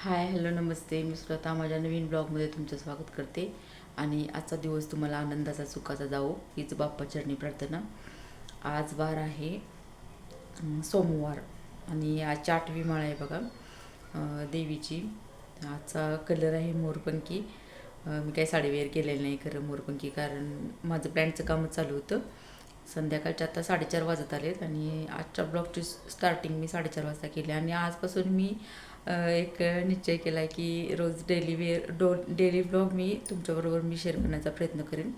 Hi hello नमस्ते. मी स्वतः माझ्या नवीन ब्लॉगमध्ये तुमचं स्वागत करते. आणि आजचा दिवस तुम्हाला आनंदाचा सुखाचा जावो हीच बाप्पा चरणी प्रार्थना. आज वार आहे सोमवार. आणि आजची आठवी माळ आहे बघा देवीची. आजचा कलर आहे मोरपंखी. मी काही साडीवेअर केलेलं नाही खरं मोरपंखी कारण माझं ब्रँडचं कामच चालू होतं. संध्याकाळच्या आता साडेचार वाजत आलेत आणि आजच्या ब्लॉगची स्टार्टिंग मी साडेचार वाजता केली. आणि आजपासून मी एक निश्चय केला आहे की रोज डेली वेअर डो डेली ब्लॉग मी तुमच्याबरोबर मी शेअर करण्याचा प्रयत्न करेन.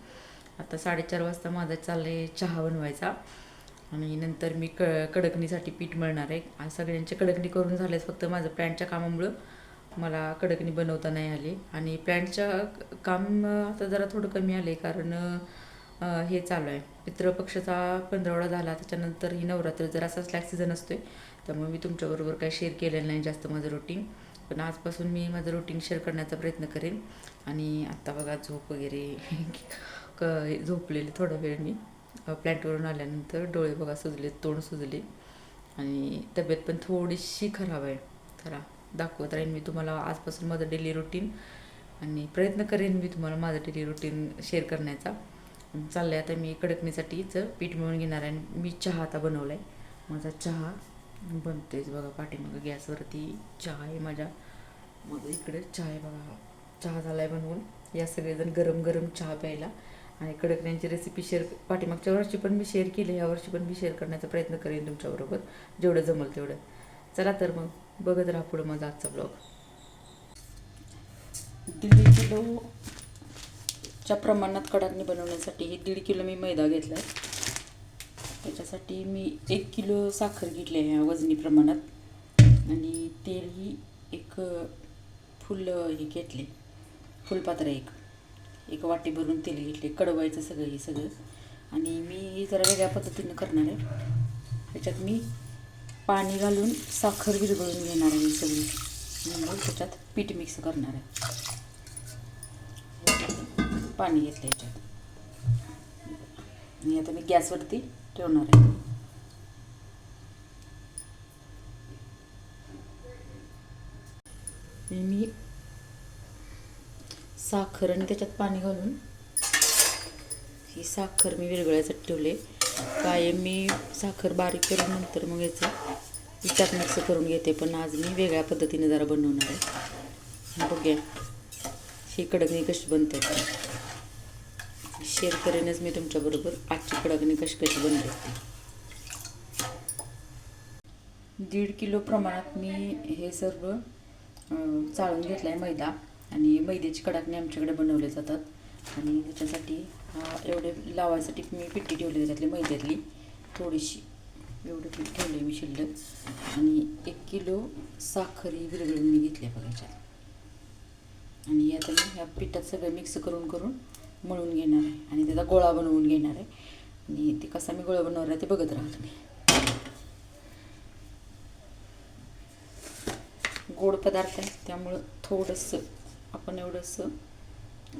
आता साडेचार वाजता माझा चाललं आहे चहा बनवायचा. आणि नंतर मी क कडकणीसाठी पीठ मिळणार आहे. आज सगळ्यांचे कडकणी करून झाल्यास फक्त माझं प्लॅनच्या कामामुळं. मला कडकणी बनवता नाही आली. आणि प्लॅनच्या काम आता जरा थोडं कमी आले कारण हे चालू आहे. पितृपक्षाचा पंधरावडा झाला. त्याच्यानंतर ही नवरात्र जरा असा स्लॅक सीझन असतोय. त्यामुळे मी तुमच्याबरोबर काही शेअर केलेलं नाही जास्त माझं रुटीन पण आजपासून मी माझं रुटीन शेअर करण्याचा प्रयत्न करेन. आणि आत्ता बघा झोप वगैरे क झोपलेले थोडा वेळ मी. प्लॅन्टवरून आल्यानंतर डोळे बघा सुजले तोंड सुजले. आणि तब्येत पण थोडीशी खराब आहे. खरा दाखवत राहीन मी तुम्हाला आजपासून माझं डेली रुटीन आणि प्रयत्न करेन मी तुम्हाला माझं डेली रुटीन शेअर करण्याचा. चाललं आहे आता मी कडकणीसाठीच पीठ मिळून घेणार आहे. आणि मी चहा आता बनवला आहे माझा चहा बनतेच बघा पाठीमागं गॅसवरती चहा आहे माझ्या. मग इकडे चहा आहे बघा चहा झाला आहे बनवून. या सगळेजण गरम गरम चहा प्यायला. आणि कडकण्यांची रेसिपी शेअर पाठीमागच्या वर्षी पण मी शेअर केली यावर्षी पण मी शेअर करण्याचा प्रयत्न करेन तुमच्याबरोबर. जेवढं जमल तेवढं. चला तर मग बघत राहा पुढं माझा आजचा ब्लॉग दीड किलोच्या प्रमाणात कडाकणी बनवण्यासाठी हे दीड किलो मी मैदा घेतला आहे त्याच्यासाठी मी एक किलो साखर घेतली आहे ह्या वजनी प्रमाणात. आणि तेलही एक फुल हे घेतले. फुलपात्र एक. एक वाटी भरून तेल घेतले. कडवायचं सगळं हे सगळं. आणि मी जरा वेगळ्या पद्धतीनं करणार आहे. त्याच्यात मी पाणी घालून साखर विरघळून घेणार आहे सगळी. म्हणून मग त्याच्यात पीठ मिक्स करणार आहे. पाणी घेतलं याच्यात. आणि आता मी गॅसवरती ठेवणार आहे. मी साखर आणि त्याच्यात पाणी घालून ही साखर मी विरघळायसाठी ठेवले कायम मी साखर बारीक करून नंतर मग याचं विचार मिक्स करून घेते पण आज मी वेगळ्या पद्धतीने जरा बनवणार आहे. बघूया. ही कडकणी कशी बनते. शेअर करेनच मी तुमच्याबरोबर. आजची कडकणी कशी कशी बनली असते दीड किलो प्रमाणात मी हे सर्व चाळून घेतलं आहे मैदा. आणि मैद्याची कडाकणी आमच्याकडे बनवले जातात. आणि त्याच्यासाठी हा एवढे लावायसाठी मी पिट्टी ठेवली त्यातली मैद्यातली. थोडीशी एवढं पीठ ठेवले मी शिल्लक. आणि एक किलो साखरी विरघळून मी घेतली आहे आणि आता मी ह्या पिठात सगळं मिक्स करून करून मळून घेणार आहे आणि त्याचा गोळा बनवून घेणार आहे. आणि ते कसा मी गोळा बनवणार आहे ते बघत राहा तुम्ही. गोड पदार्थ आहे त्यामुळं थोडंसं आपण एवढंसं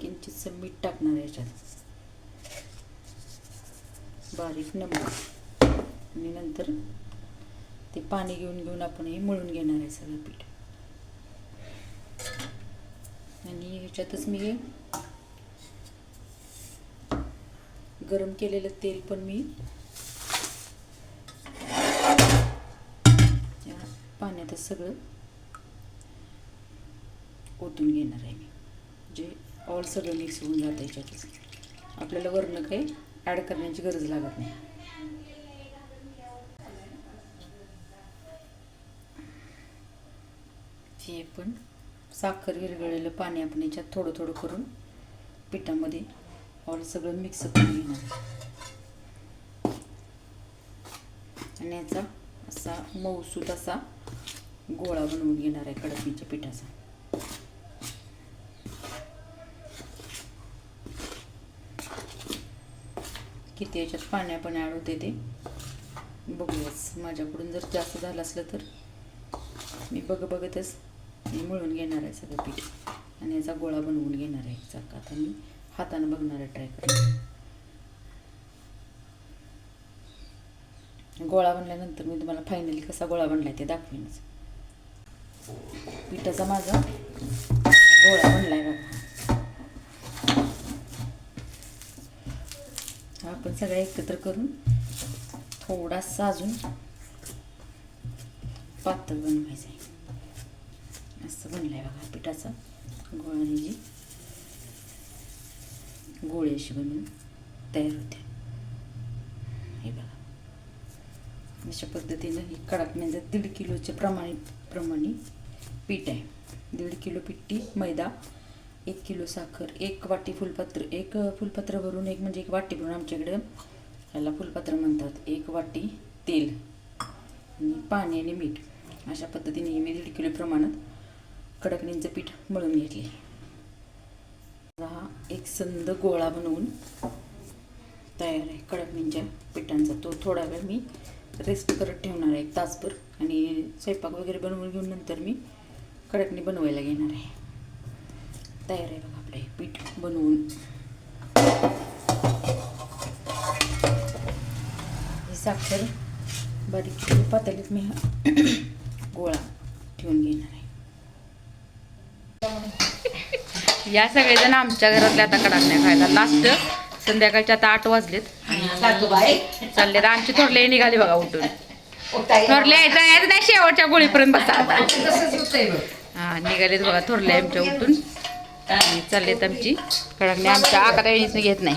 किंचितसं मीठ टाकणार आहे याच्यात. बारीक नमक. आणि नंतर ते पाणी घेऊन घेऊन आपण हे मळून घेणार आहे सगळं पीठ. आणि ह्याच्यातच मी हे गरम केलेलं तेल पण मी या पाण्यातच सगळं ओतून घेणार आहे मी. जे ऑल सगळं मिक्स होऊन जातं याच्यातच. आपल्याला वरण काही ॲड करण्याची गरज लागत नाही. हे पण साखर विरघळलेलं पाणी आपण याच्यात थोडं थोडं करून पिठामध्ये ऑल सगळं मिक्स करून घेणार. आणि याचा असा मऊसूत असा गोळा बनवून घेणार आहे कडपीच्या पिठाचा. किती याच्यात पाणी पण ॲड होते ते बघूयाच. माझ्याकडून जर जास्त झालं असलं तर मी बघ बघतच मी मळून घेणार आहे सगळं पीठ. आणि याचा गोळा बनवून घेणार आहे चाका आता मी हातानं बघणार आहे ट्राय कर. गोळा बनल्यानंतर मी तुम्हाला फायनली कसा गोळा बनलाय ते दाखवीनच. पिठाचा माझा गोळा बनलाय बघा. हा आपण सगळ्या एकत्र करून थोडासा अजून पातळ बनवायचं आहे असं बनलं आहे बघा पिठाचा गोळा जी गोळी अशी बनवून तयार होते. हे बघा. अशा पद्धतीनं ही कडकण्याचं म्हणजे दीड किलोच्या प्रमाणे प्रमाणे पीठ आहे. दीड किलो पिठी मैदा एक किलो साखर एक वाटी फुलपत्र एक फुलपत्र भरून एक म्हणजे एक वाटी भरून आमच्याकडं याला फुलपत्र म्हणतात. एक वाटी तेल आणि पाणी आणि मीठ. अशा पद्धतीने मी दीड किलो प्रमाणात कडकणींचं पीठ मळून घेतले हा एक संद गोळा बनवून तयार आहे कडकणींच्या म्हणजे पिठांचा. तो थोडा वेळ मी रेस्ट करत ठेवणार आहे एक तासभर आणि स्वयंपाक वगैरे बनवून घेऊन नंतर मी कडकणी बनवायला घेणार आहे. तयार आहे बघा आपलं हे पीठ बनवून. ही साखर बारीक पातळीत मी हा गोळा ठेवून घेणार आहे या सगळेजण आमच्या घरातल्या आता कडाकण्या खायला. लास्ट संध्याकाळच्या आता आठ वाजलेत. चालले तर आमची थोरले निघाली बघा उठून. थोरले जायचं नाही शेवटच्या गोळीपर्यंत बसा आता. हा निघालेत बघा थोरले आमच्या उठून. चाललेत आमची कडाकणी आमच्या आकारा घेत नाही.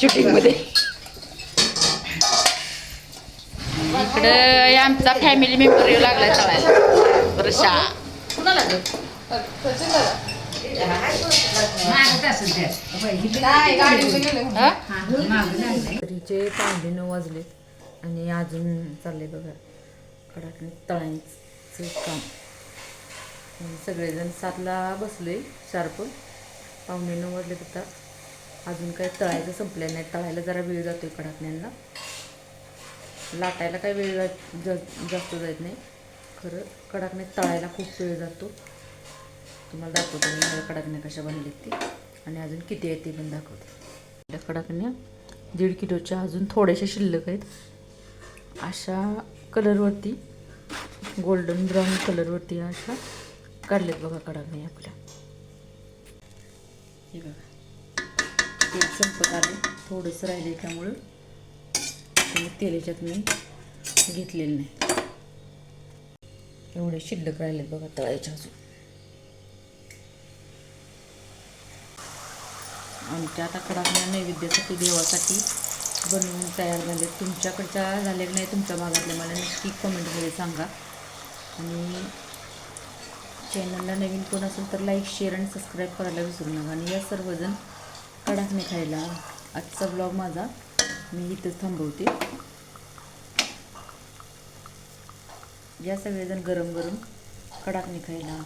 शूटिंगमध्ये इकडं आमचा फॅमिली मेंबर येऊ लागलाय तळायला वर्षा. तरीचे पावणे नऊ वाजलेत आणि अजून चालले बघा. कडाकणी तळायचं काम. आणि सगळेजण सातला बसले शार्प. पावणे नऊ वाजले आता. अजून काही तळायचं संपलं नाही. तळायला जरा वेळ जातोय कडाकण्यांना लाटायला काही वेळ जास्त जात नाही. खरं कडाकण्यात तळायला खूप वेळ जातो. तुम्हाला दाखवते मी. मला कडाकण्या कशा बनलेत ते. आणि अजून किती आहेत ते पण दाखवते. आपल्या कडाकण्या दीड किलोच्या अजून थोड्याशा शिल्लक आहेत. अशा कलरवरती गोल्डन ब्राऊन कलरवरती अशा काढल्यात बघा कडाकण्या आपल्या. हे बघा. तेल संपत आले. थोडंसं राहिले त्यामुळं. त्यामुळे तेलाच्यात मी घेतलेलं नाही. एवढे शिल्लक राहिलेत बघा तळायच्या अजून. आमच्या आता कडाकण्या नैवेद्यासाठी देवासाठी बनवून तयार झाले तुमच्याकडच्या झाले की नाही तुमच्या भागातल्या. मला नक्की कमेंटमध्ये सांगा. आणि चॅनलला नवीन कोण असेल तर लाईक शेअर आणि सबस्क्राईब करायला विसरू नका. आणि या सर्वजण कडाकणे खायला. आजचा ब्लॉग माझा. मी इथंच थांबवते. या सगळेजण गरम गरम कडाकणे खायला.